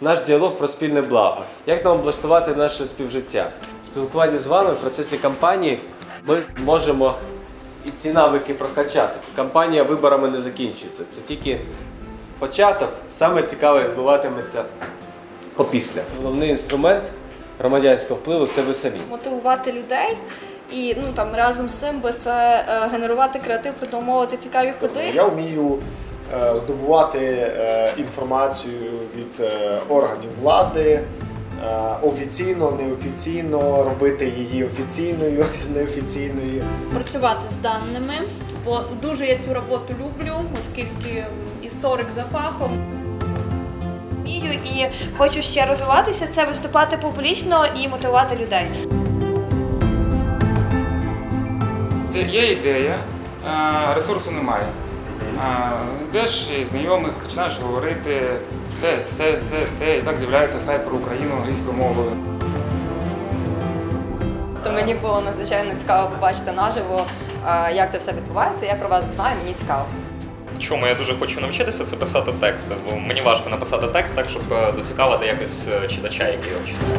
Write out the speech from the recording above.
наш діалог про спільне благо. Як нам облаштувати наше співжиття? Спілкування з вами в процесі кампанії ми можемо і ці навики прокачати. Кампанія виборами не закінчиться. Це тільки початок. Саме цікаве відбуватиметься опісля. Головний інструмент громадянського впливу це ви самі. мотивувати людей. І ну там разом з цим би це е, генерувати креатив, придумовувати цікаві ходи. Я вмію здобувати е, інформацію від е, органів влади е, офіційно, неофіційно, робити її офіційною з неофіційною. працювати з даними, бо дуже я цю роботу люблю, оскільки історик за фахом. Вмію і хочу ще розвиватися. Це виступати публічно і мотивувати людей. Є ідея, ресурсу немає. Йдеш і знайомих, починаєш говорити, те, все, все, те, і так з'являється сайт про Україну англійською мовою. То мені було надзвичайно цікаво побачити наживо, як це все відбувається. Я про вас знаю, мені цікаво. Чому я дуже хочу навчитися, це писати тексти, бо мені важко написати текст так, щоб е, зацікавити якось е, читача, який його читає.